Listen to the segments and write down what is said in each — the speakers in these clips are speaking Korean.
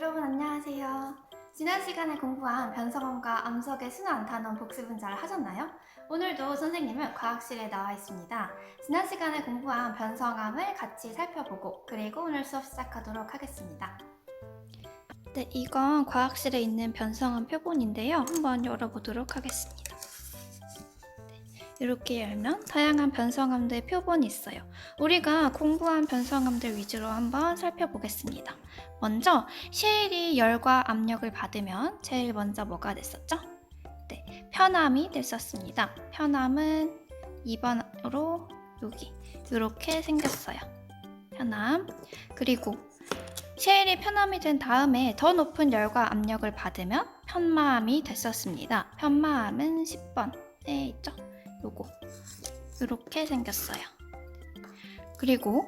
여러분 안녕하세요. 지난 시간에 공부한 변성함과 암석의 순환 단원 복습은 잘 하셨나요? 오늘도 선생님은 과학실에 나와 있습니다. 지난 시간에 공부한 변성함을 같이 살펴보고 그리고 오늘 수업 시작하도록 하겠습니다. 네, 이건 과학실에 있는 변성함 표본인데요. 한번 열어보도록 하겠습니다. 네, 이렇게 열면 다양한 변성함들 표본이 있어요. 우리가 공부한 변성함들 위주로 한번 살펴보겠습니다. 먼저 셰일이 열과 압력을 받으면 제일 먼저 뭐가 됐었죠? 네, 편암이 됐었습니다. 편암은 2번으로 여기 이렇게 생겼어요. 편암. 그리고 셰일이 편암이 된 다음에 더 높은 열과 압력을 받으면 편마암이 됐었습니다. 편마암은 10번에 있죠? 요거 이렇게 생겼어요. 그리고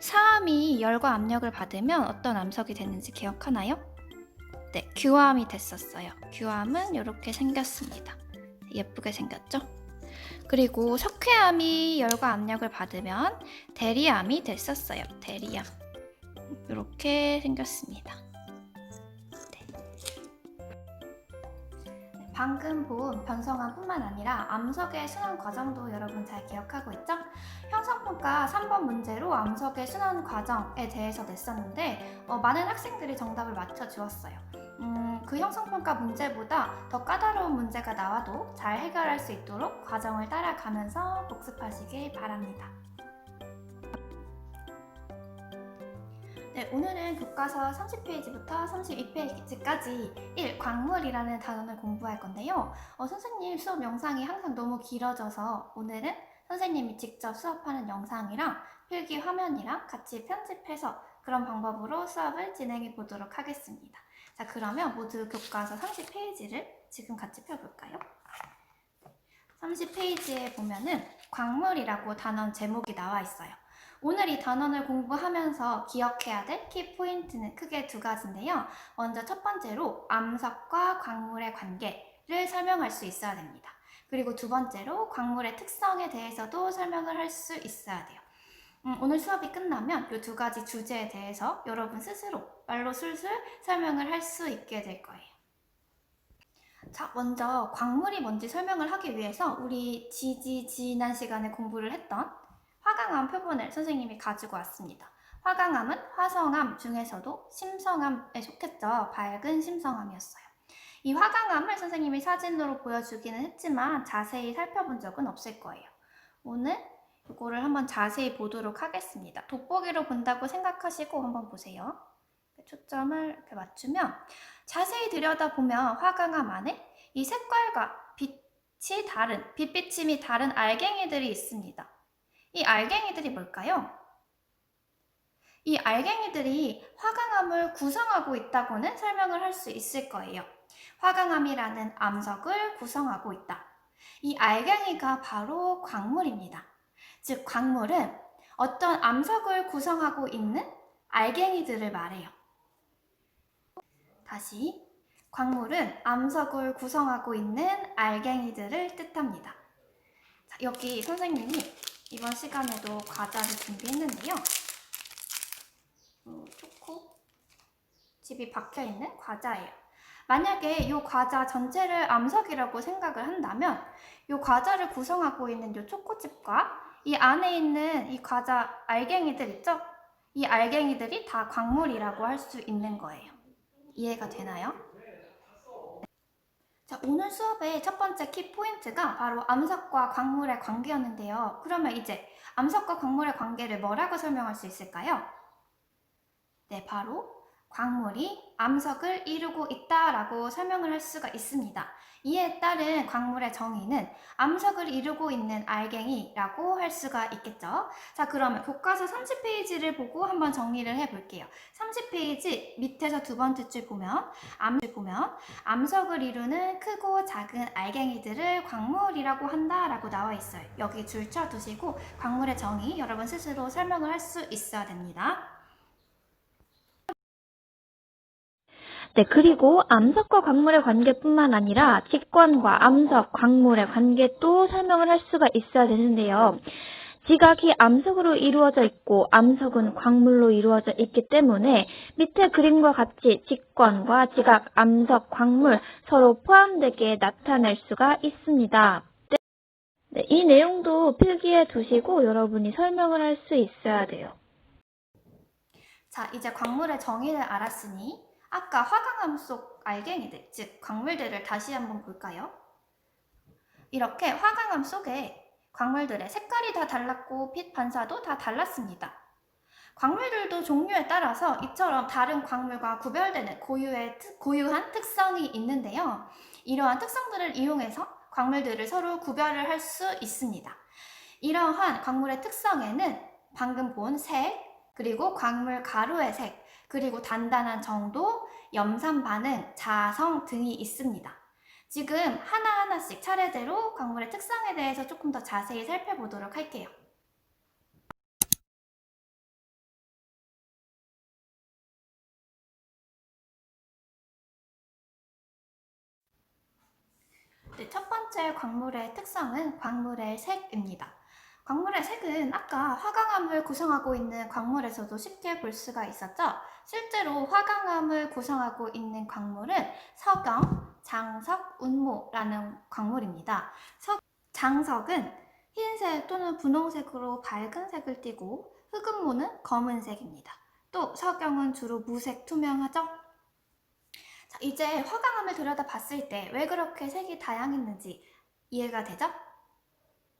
사암이 열과 압력을 받으면 어떤 암석이 됐는지 기억하나요? 네, 규암이 됐었어요. 규암은 이렇게 생겼습니다. 예쁘게 생겼죠? 그리고 석회암이 열과 압력을 받으면 대리암이 됐었어요. 대리암. 이렇게 생겼습니다. 방금 본 변성암뿐만 아니라 암석의 순환 과정도 여러분 잘 기억하고 있죠? 형성평가 3번 문제로 암석의 순환 과정에 대해서 냈었는데 어, 많은 학생들이 정답을 맞춰주었어요. 음, 그 형성평가 문제보다 더 까다로운 문제가 나와도 잘 해결할 수 있도록 과정을 따라가면서 복습하시길 바랍니다. 네, 오늘은 교과서 30페이지부터 32페이지까지 1. 광물이라는 단원을 공부할 건데요. 어, 선생님 수업 영상이 항상 너무 길어져서 오늘은 선생님이 직접 수업하는 영상이랑 필기 화면이랑 같이 편집해서 그런 방법으로 수업을 진행해 보도록 하겠습니다. 자, 그러면 모두 교과서 30페이지를 지금 같이 펴볼까요? 30페이지에 보면은 광물이라고 단원 제목이 나와 있어요. 오늘 이 단원을 공부하면서 기억해야 될 키포인트는 크게 두 가지인데요. 먼저 첫 번째로 암석과 광물의 관계를 설명할 수 있어야 됩니다. 그리고 두 번째로 광물의 특성에 대해서도 설명을 할 수 있어야 돼요. 음, 오늘 수업이 끝나면 이 두 가지 주제에 대해서 여러분 스스로 말로 술술 설명을 할 수 있게 될 거예요. 자, 먼저 광물이 뭔지 설명을 하기 위해서 우리 지지 지난 시간에 공부를 했던 화강암 표본을 선생님이 가지고 왔습니다. 화강암은 화성암 중에서도 심성암에 속했죠. 밝은 심성암이었어요. 이 화강암을 선생님이 사진으로 보여주기는 했지만 자세히 살펴본 적은 없을 거예요. 오늘 이거를 한번 자세히 보도록 하겠습니다. 돋보기로 본다고 생각하시고 한번 보세요. 초점을 이렇게 맞추면 자세히 들여다보면 화강암 안에 이 색깔과 빛이 다른, 빛 비침이 다른 알갱이들이 있습니다. 이 알갱이들이 뭘까요? 이 알갱이들이 화강암을 구성하고 있다고는 설명을 할 수 있을 거예요. 화강암이라는 암석을 구성하고 있다. 이 알갱이가 바로 광물입니다. 즉, 광물은 어떤 암석을 구성하고 있는 알갱이들을 말해요. 다시, 광물은 암석을 구성하고 있는 알갱이들을 뜻합니다. 자, 여기 선생님이 이번 시간에도 과자를 준비했는데요. 어, 초코 칩이 박혀 있는 과자예요. 만약에 이 과자 전체를 암석이라고 생각을 한다면 이 과자를 구성하고 있는 이 초코칩과 이 안에 있는 이 과자 알갱이들 있죠? 이 알갱이들이 다 광물이라고 할 수 있는 거예요. 이해가 되나요? 자, 오늘 수업의 첫 번째 키포인트가 바로 암석과 광물의 관계였는데요. 그러면 이제 암석과 광물의 관계를 뭐라고 설명할 수 있을까요? 네, 바로 광물이 암석을 이루고 있다라고 설명을 할 수가 있습니다. 이에 따른 광물의 정의는 암석을 이루고 있는 알갱이라고 할 수가 있겠죠. 자, 그러면 교과서 30페이지를 보고 한번 정리를 해 볼게요. 30페이지 밑에서 두 번째 줄 보면 암을 보면 암석을 이루는 크고 작은 알갱이들을 광물이라고 한다라고 나와 있어요. 여기 줄 쳐 두시고 광물의 정의 여러분 스스로 설명을 할 수 있어야 됩니다. 네, 그리고 암석과 광물의 관계뿐만 아니라 직관과 암석, 광물의 관계도 설명을 할 수가 있어야 되는데요. 지각이 암석으로 이루어져 있고 암석은 광물로 이루어져 있기 때문에 밑에 그림과 같이 직권과 지각, 암석, 광물 서로 포함되게 나타낼 수가 있습니다. 네, 네, 이 내용도 필기해 두시고 여러분이 설명을 할 수 있어야 돼요. 자, 이제 광물의 정의를 알았으니 아까 화강암 속 알갱이들, 즉 광물들을 다시 한번 볼까요? 이렇게 화강암 속에 광물들의 색깔이 다 달랐고 빛 반사도 다 달랐습니다. 광물들도 종류에 따라서 이처럼 다른 광물과 구별되는 고유의, 특- 고유한 특성이 있는데요. 이러한 특성들을 이용해서 광물들을 서로 구별을 할 수 있습니다. 이러한 광물의 특성에는 방금 본 색, 그리고 광물 가루의 색, 그리고 단단한 정도, 염산 반응, 자성 등이 있습니다. 지금 하나하나씩 차례대로 광물의 특성에 대해서 조금 더 자세히 살펴보도록 할게요. 네, 첫 번째 광물의 특성은 광물의 색입니다. 광물의 색은 아까 화강암을 구성하고 있는 광물에서도 쉽게 볼 수가 있었죠. 실제로 화강암을 구성하고 있는 광물은 석영, 장석, 운모라는 광물입니다. 석, 장석은 흰색 또는 분홍색으로 밝은 색을 띠고 흑은모는 검은색입니다. 또 석영은 주로 무색 투명하죠. 자, 이제 화강암을 들여다 봤을 때 왜 그렇게 색이 다양했는지 이해가 되죠?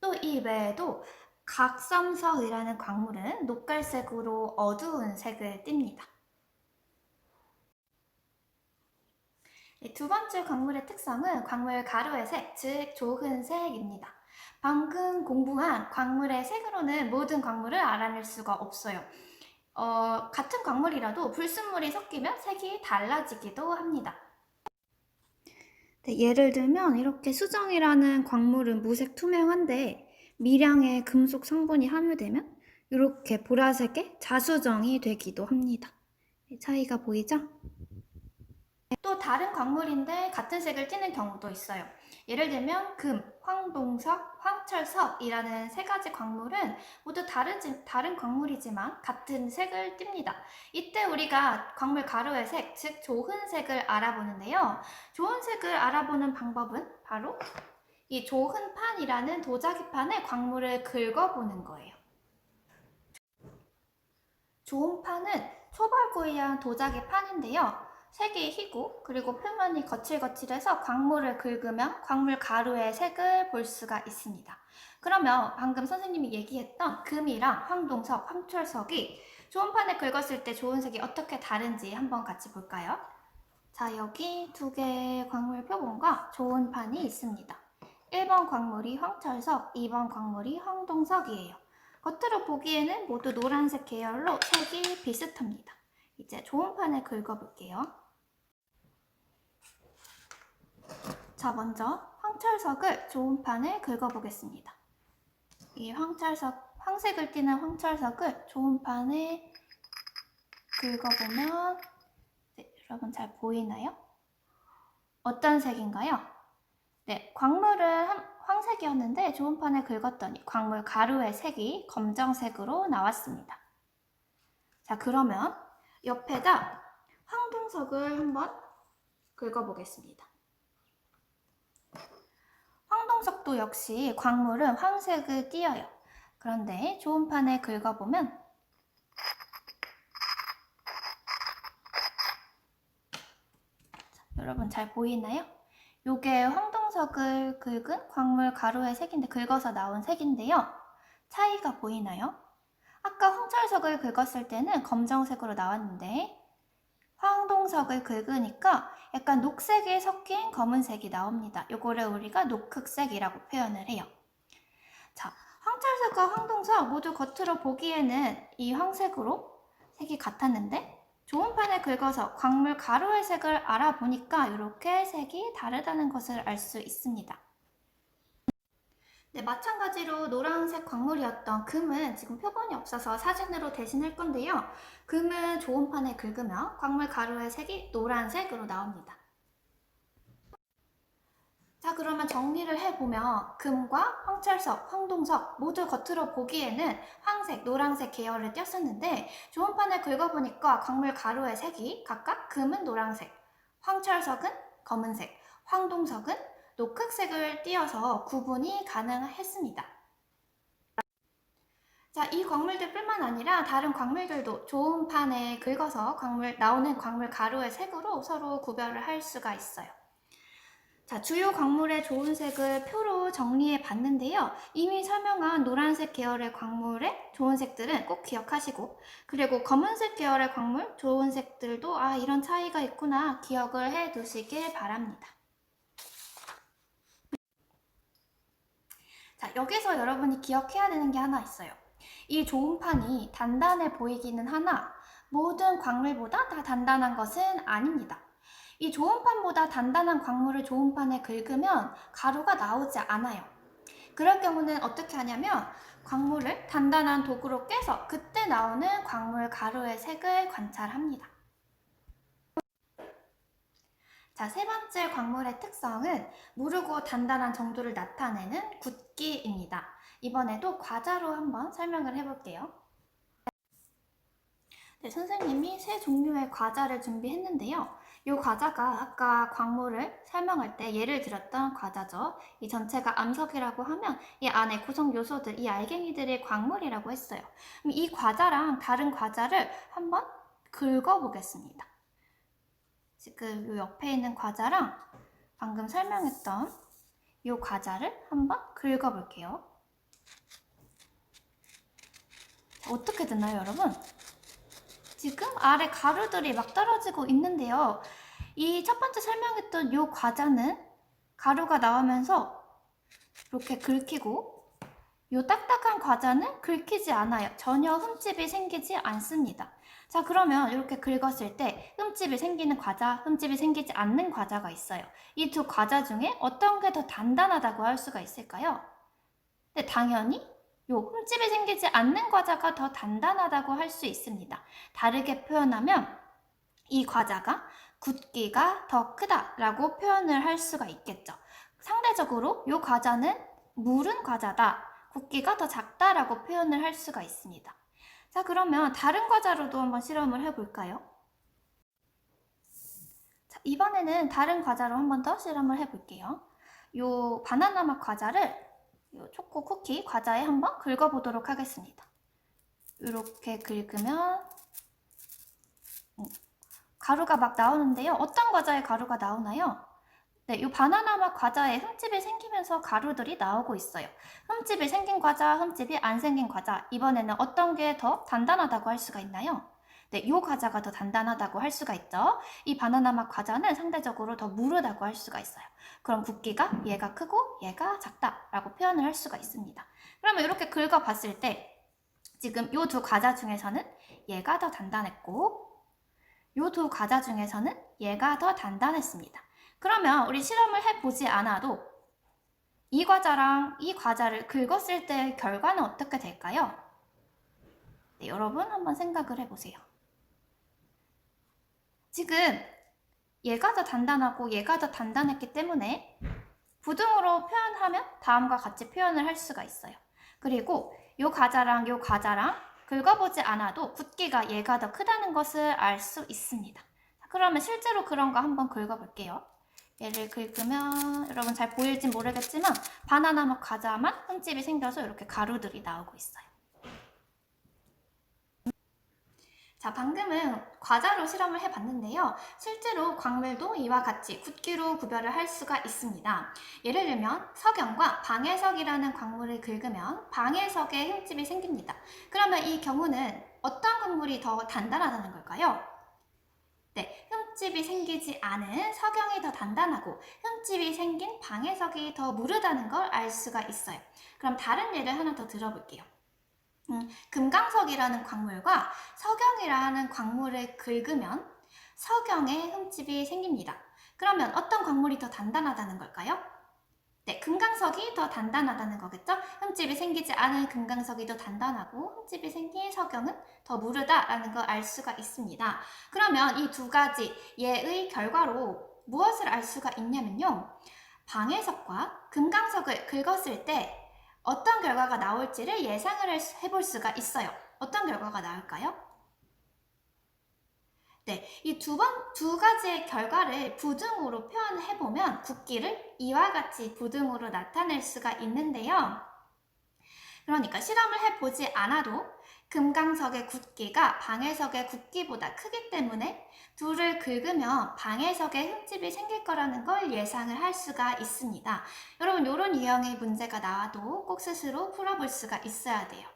또 이 외에도 각섬석이라는 광물은 녹갈색으로 어두운 색을 띱니다. 네, 두 번째 광물의 특성은 광물 가루의 색, 즉 조흔색입니다. 방금 공부한 광물의 색으로는 모든 광물을 알아낼 수가 없어요. 어, 같은 광물이라도 불순물이 섞이면 색이 달라지기도 합니다. 네, 예를 들면 이렇게 수정이라는 광물은 무색 투명한데 미량의 금속 성분이 함유되면 이렇게 보라색의 자수정이 되기도 합니다. 네, 차이가 보이죠? 또 다른 광물인데 같은 색을 띠는 경우도 있어요. 예를 들면 금, 황동석, 황철석이라는 세 가지 광물은 모두 다른, 다른 광물이지만 같은 색을 띱니다. 이때 우리가 광물 가루의 색, 즉 조흔색을 알아보는데요. 조흔색을 알아보는 방법은 바로 이 조흔판이라는 도자기판에 광물을 긁어보는 거예요. 조흔판은 초벌구이한 도자기판인데요. 색이 희고 그리고 표면이 거칠거칠해서 광물을 긁으면 광물 가루의 색을 볼 수가 있습니다. 그러면 방금 선생님이 얘기했던 금이랑 황동석, 황철석이 조은판에 긁었을 때 조은색이 어떻게 다른지 한번 같이 볼까요? 자, 여기 두 개의 광물 표본과 조은판이 있습니다. 1번 광물이 황철석, 2번 광물이 황동석이에요. 겉으로 보기에는 모두 노란색 계열로 색이 비슷합니다. 이제 조은판을 긁어볼게요. 자, 먼저 황철석을 조은판에 긁어보겠습니다. 이 황철석, 황색을 띠는 황철석을 조은판에 긁어보면 네, 여러분 잘 보이나요? 어떤 색인가요? 네, 광물은 한- 황색이었는데 조은판에 긁었더니 광물 가루의 색이 검정색으로 나왔습니다. 자, 그러면 옆에다 황동석을 한번 긁어보겠습니다. 황동석도 역시 광물은 황색을 띄어요. 그런데 조은판에 긁어보면 자, 여러분 잘 보이나요? 요게 황동석을 긁은 광물 가루의 색인데 긁어서 나온 색인데요. 차이가 보이나요? 아까 황철석을 긁었을 때는 검정색으로 나왔는데 황동석을 긁으니까 약간 녹색이 섞인 검은색이 나옵니다. 요거를 우리가 녹흑색이라고 표현을 해요. 자, 황철색과 황동석 모두 겉으로 보기에는 이 황색으로 색이 같았는데 좋은 판에 긁어서 광물 가루의 색을 알아보니까 이렇게 색이 다르다는 것을 알 수 있습니다. 네, 마찬가지로 노란색 광물이었던 금은 지금 표본이 없어서 사진으로 대신할 건데요. 금은 좋은 판에 긁으면 광물 가루의 색이 노란색으로 나옵니다. 자, 그러면 정리를 해보면 금과 황철석, 황동석 모두 겉으로 보기에는 황색, 노란색 계열을 띄었었는데 좋은 판을 긁어보니까 광물 가루의 색이 각각 금은 노란색, 황철석은 검은색, 황동석은 녹흑색을 띄어서 구분이 가능했습니다. 자, 이 광물들뿐만 아니라 다른 광물들도 좋은 판에 긁어서 광물, 나오는 광물 가루의 색으로 서로 구별을 할 수가 있어요. 자, 주요 광물의 좋은 색을 표로 정리해 봤는데요. 이미 설명한 노란색 계열의 광물의 좋은 색들은 꼭 기억하시고, 그리고 검은색 계열의 광물, 좋은 색들도 아, 이런 차이가 있구나 기억을 해 두시길 바랍니다. 자, 여기서 여러분이 기억해야 되는 게 하나 있어요. 이 좋은 판이 단단해 보이기는 하나, 모든 광물보다 다 단단한 것은 아닙니다. 이 좋은 판보다 단단한 광물을 좋은 판에 긁으면 가루가 나오지 않아요. 그럴 경우는 어떻게 하냐면 광물을 단단한 도구로 깨서 그때 나오는 광물 가루의 색을 관찰합니다. 자, 세 번째 광물의 특성은 무르고 단단한 정도를 나타내는 굳기입니다. 이번에도 과자로 한번 설명을 해볼게요. 네, 선생님이 세 종류의 과자를 준비했는데요. 이 과자가 아까 광물을 설명할 때 예를 들었던 과자죠. 이 전체가 암석이라고 하면 이 안에 구성 요소들, 이 알갱이들이 광물이라고 했어요. 이 과자랑 다른 과자를 한번 긁어보겠습니다. 지금 이 옆에 있는 과자랑 방금 설명했던 이 과자를 한번 긁어볼게요. 자, 어떻게 되나요, 여러분? 지금 아래 가루들이 막 떨어지고 있는데요. 이 첫 번째 설명했던 이 과자는 가루가 나오면서 이렇게 긁히고 이 딱딱한 과자는 긁히지 않아요. 전혀 흠집이 생기지 않습니다. 자, 그러면 이렇게 긁었을 때 흠집이 생기는 과자, 흠집이 생기지 않는 과자가 있어요. 이 두 과자 중에 어떤 게 더 단단하다고 할 수가 있을까요? 네, 당연히 요 흠집이 생기지 않는 과자가 더 단단하다고 할 수 있습니다. 다르게 표현하면 이 과자가 굳기가 더 크다라고 표현을 할 수가 있겠죠. 상대적으로 이 과자는 무른 과자다, 굳기가 더 작다라고 표현을 할 수가 있습니다. 자, 그러면 다른 과자로도 한번 실험을 해볼까요? 자, 이번에는 다른 과자로 한번 더 실험을 해볼게요. 요 바나나 맛 과자를 요 초코 쿠키 과자에 한번 긁어보도록 하겠습니다. 이렇게 긁으면 음, 가루가 막 나오는데요. 어떤 과자에 가루가 나오나요? 네, 이 바나나 맛 과자에 흠집이 생기면서 가루들이 나오고 있어요. 흠집이 생긴 과자, 흠집이 안 생긴 과자. 이번에는 어떤 게 더 단단하다고 할 수가 있나요? 네, 이 과자가 더 단단하다고 할 수가 있죠. 이 바나나 맛 과자는 상대적으로 더 무르다고 할 수가 있어요. 그럼 굵기가 얘가 크고 얘가 작다라고 표현을 할 수가 있습니다. 그러면 이렇게 긁어봤을 때 지금 이두 과자 중에서는 얘가 더 단단했고 이두 과자 중에서는 얘가 더 단단했습니다. 그러면 우리 실험을 해보지 않아도 이 과자랑 이 과자를 긁었을 때 결과는 어떻게 될까요? 네, 여러분 한번 생각을 해보세요. 지금 얘가 더 단단하고 얘가 더 단단했기 때문에 부등으로 표현하면 다음과 같이 표현을 할 수가 있어요. 그리고 요 과자랑 요 과자랑 긁어보지 않아도 굳기가 얘가 더 크다는 것을 알 수 있습니다. 그러면 실제로 그런 거 한번 긁어볼게요. 얘를 긁으면 여러분 잘 보일진 모르겠지만 바나나 맛 과자만 흠집이 생겨서 이렇게 가루들이 나오고 있어요. 자, 방금은 과자로 실험을 해봤는데요. 실제로 광물도 이와 같이 굳기로 구별을 할 수가 있습니다. 예를 들면 석영과 방해석이라는 광물을 긁으면 방해석에 흠집이 생깁니다. 그러면 이 경우는 어떤 광물이 더 단단하다는 걸까요? 네, 흠집이 생기지 않은 석영이 더 단단하고 흠집이 생긴 방해석이 더 무르다는 걸 알 수가 있어요. 그럼 다른 예를 하나 더 들어볼게요. 음, 금강석이라는 광물과 석영이라는 광물을 긁으면 석영에 흠집이 생깁니다. 그러면 어떤 광물이 더 단단하다는 걸까요? 네, 금강석이 더 단단하다는 거겠죠? 흠집이 생기지 않은 금강석이 더 단단하고 흠집이 생긴 석영은 더 무르다라는 걸 알 수가 있습니다. 그러면 이 두 가지 예의 결과로 무엇을 알 수가 있냐면요. 방해석과 금강석을 긁었을 때 어떤 결과가 나올지를 예상을 할- 해볼 수가 있어요. 어떤 결과가 나올까요? 네, 이 두 번, 두 가지의 결과를 부등으로 표현해 보면 국기를 이와 같이 부등으로 나타낼 수가 있는데요. 그러니까 실험을 해보지 않아도 금강석의 굳기가 방해석의 굳기보다 크기 때문에 둘을 긁으면 방해석에 흠집이 생길 거라는 걸 예상을 할 수가 있습니다. 여러분, 이런 유형의 문제가 나와도 꼭 스스로 풀어볼 수가 있어야 돼요.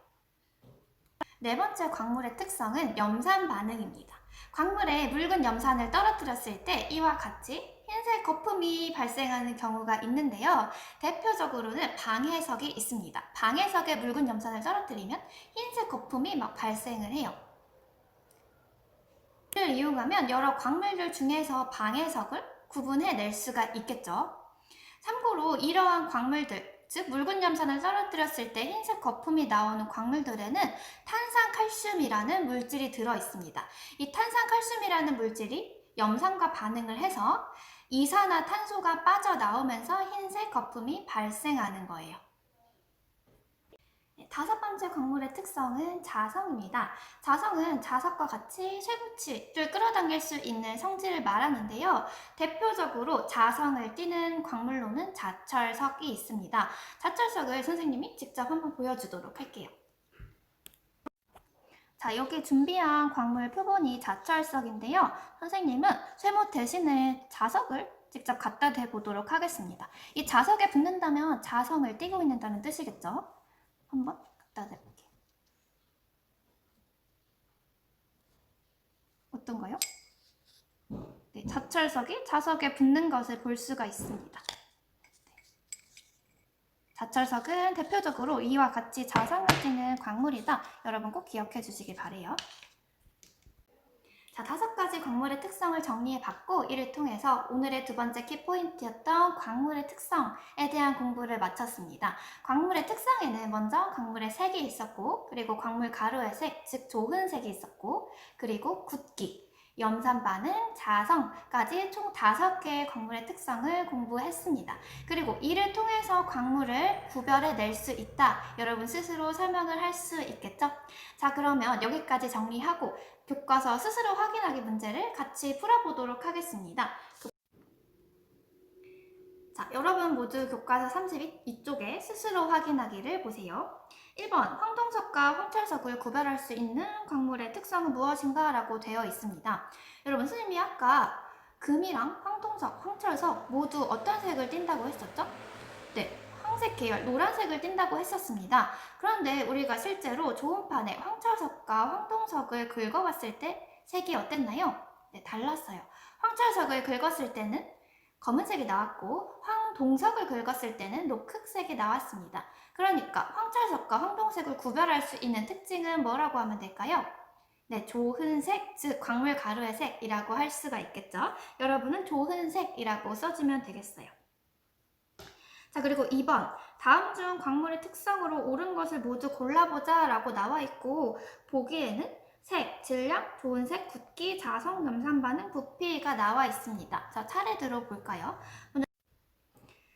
네 번째 광물의 특성은 염산 반응입니다. 광물에 묽은 염산을 떨어뜨렸을 때 이와 같이 흰색 거품이 발생하는 경우가 있는데요. 대표적으로는 방해석이 있습니다. 방해석에 묽은 염산을 떨어뜨리면 흰색 거품이 막 발생을 해요. 이를 이용하면 여러 광물들 중에서 방해석을 구분해낼 수가 있겠죠. 참고로 이러한 광물들, 즉 묽은 염산을 떨어뜨렸을 때 흰색 거품이 나오는 광물들에는 탄산칼슘이라는 물질이 들어 있습니다. 이 탄산칼슘이라는 물질이 염산과 반응을 해서 이산화탄소가 빠져나오면서 흰색 거품이 발생하는 거예요. 네, 다섯 번째 광물의 특성은 자성입니다. 자성은 자석과 같이 쇠붙이를 끌어당길 수 있는 성질을 말하는데요. 대표적으로 자성을 띠는 광물로는 자철석이 있습니다. 자철석을 선생님이 직접 한번 보여주도록 할게요. 자, 여기 준비한 광물 표본이 자철석인데요. 선생님은 쇠못 대신에 자석을 직접 갖다 대보도록 하겠습니다. 이 자석에 붙는다면 자성을 띠고 있는다는 뜻이겠죠? 한번 갖다 대볼게요. 어떤가요? 네, 자철석이 자석에 붙는 것을 볼 수가 있습니다. 네. 자철석은 대표적으로 이와 같이 자성을 띠는 광물이다. 여러분 꼭 기억해 주시기 바래요. 자, 다섯 가지 광물의 특성을 정리해 봤고, 이를 통해서 오늘의 두 번째 키포인트였던 광물의 특성에 대한 공부를 마쳤습니다. 광물의 특성에는 먼저 광물의 색이 있었고, 그리고 광물 가루의 색, 즉 조흔색이 있었고, 그리고 굳기, 염산 반응, 자성까지 총 다섯 개의 광물의 특성을 공부했습니다. 그리고 이를 통해서 광물을 구별해 낼 수 있다. 여러분 스스로 설명을 할 수 있겠죠? 자, 그러면 여기까지 정리하고 교과서 스스로 확인하기 문제를 같이 풀어보도록 하겠습니다. 자, 여러분 모두 교과서 32쪽에 스스로 확인하기를 보세요. 1번, 황동석과 황철석을 구별할 수 있는 광물의 특성은 무엇인가? 라고 되어 있습니다. 여러분, 선생님이 아까 금이랑 황동석, 황철석 모두 어떤 색을 띈다고 했었죠? 네, 황색 계열, 노란색을 띈다고 했었습니다. 그런데 우리가 실제로 조음판에 황철석과 황동석을 긁어봤을 때 색이 어땠나요? 네, 달랐어요. 황철석을 긁었을 때는 검은색이 나왔고 황동석을 긁었을 때는 녹흑색이 나왔습니다. 그러니까 황철석과 황동색을 구별할 수 있는 특징은 뭐라고 하면 될까요? 네, 조흔색, 즉 광물 가루의 색이라고 할 수가 있겠죠. 여러분은 조흔색이라고 써주면 되겠어요. 자, 그리고 2번. 다음 중 광물의 특성으로 옳은 것을 모두 골라보자 라고 나와 있고, 보기에는 색, 질량, 좋은 색, 굳기, 자성, 염산 반응, 부피가 나와 있습니다. 자, 차례 들어볼까요?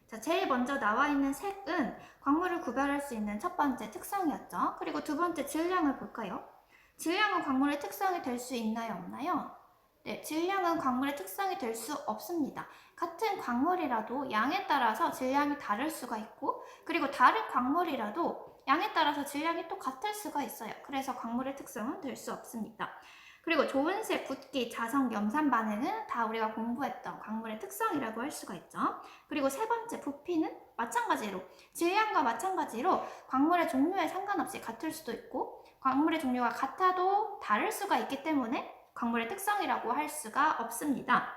자, 제일 먼저 나와 있는 색은 광물을 구별할 수 있는 첫 번째 특성이었죠. 그리고 두 번째 질량을 볼까요? 질량은 광물의 특성이 될 수 있나요, 없나요? 네, 질량은 광물의 특성이 될 수 없습니다. 같은 광물이라도 양에 따라서 질량이 다를 수가 있고, 그리고 다른 광물이라도 양에 따라서 질량이 또 같을 수가 있어요. 그래서 광물의 특성은 될 수 없습니다. 그리고 좋은 색, 붓기, 자성, 염산 반응은 다 우리가 공부했던 광물의 특성이라고 할 수가 있죠. 그리고 세 번째 부피는 마찬가지로 질량과 마찬가지로 광물의 종류에 상관없이 같을 수도 있고 광물의 종류가 같아도 다를 수가 있기 때문에 광물의 특성이라고 할 수가 없습니다.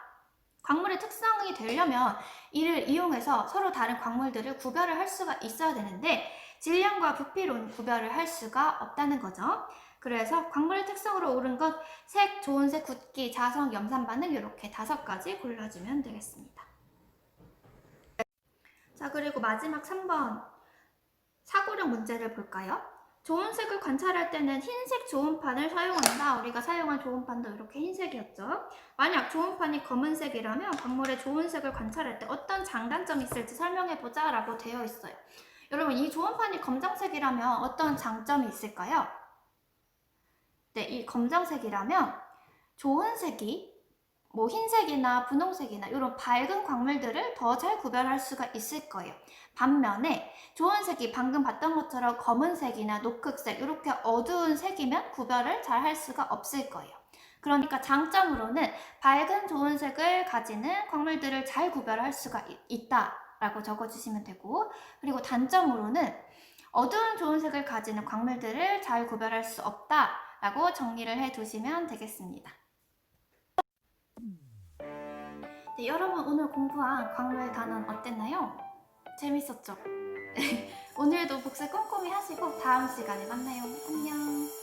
광물의 특성이 되려면 이를 이용해서 서로 다른 광물들을 구별을 할 수가 있어야 되는데 질량과 부피로 구별을 할 수가 없다는 거죠. 그래서 광물의 특성으로 옳은 것 색, 좋은 색, 굳기, 자성, 염산 반응 이렇게 다섯 가지 골라주면 되겠습니다. 자 그리고 마지막 3번 사고력 문제를 볼까요? 좋은 색을 관찰할 때는 흰색 좋은판을 사용한다. 우리가 사용한 좋은판도 이렇게 흰색이었죠. 만약 좋은판이 검은색이라면 광물의 좋은 색을 관찰할 때 어떤 장단점이 있을지 설명해보자 라고 되어 있어요. 여러분 이 좋은판이 검정색이라면 어떤 장점이 있을까요? 네, 이 검정색이라면 좋은 색이 뭐 흰색이나 분홍색이나 이런 밝은 광물들을 더 잘 구별할 수가 있을 거예요. 반면에 좋은 색이 방금 봤던 것처럼 검은색이나 노크색 이렇게 어두운 색이면 구별을 잘 할 수가 없을 거예요. 그러니까 장점으로는 밝은 좋은 색을 가지는 광물들을 잘 구별할 수가 있- 있다 라고 적어주시면 되고 그리고 단점으로는 어두운 좋은 색을 가지는 광물들을 잘 구별할 수 없다 라고 정리를 해 두시면 되겠습니다. 네, 여러분 오늘 공부한 광물 단원 어땠나요? 재밌었죠? 오늘도 복습 꼼꼼히 하시고 다음 시간에 만나요. 안녕.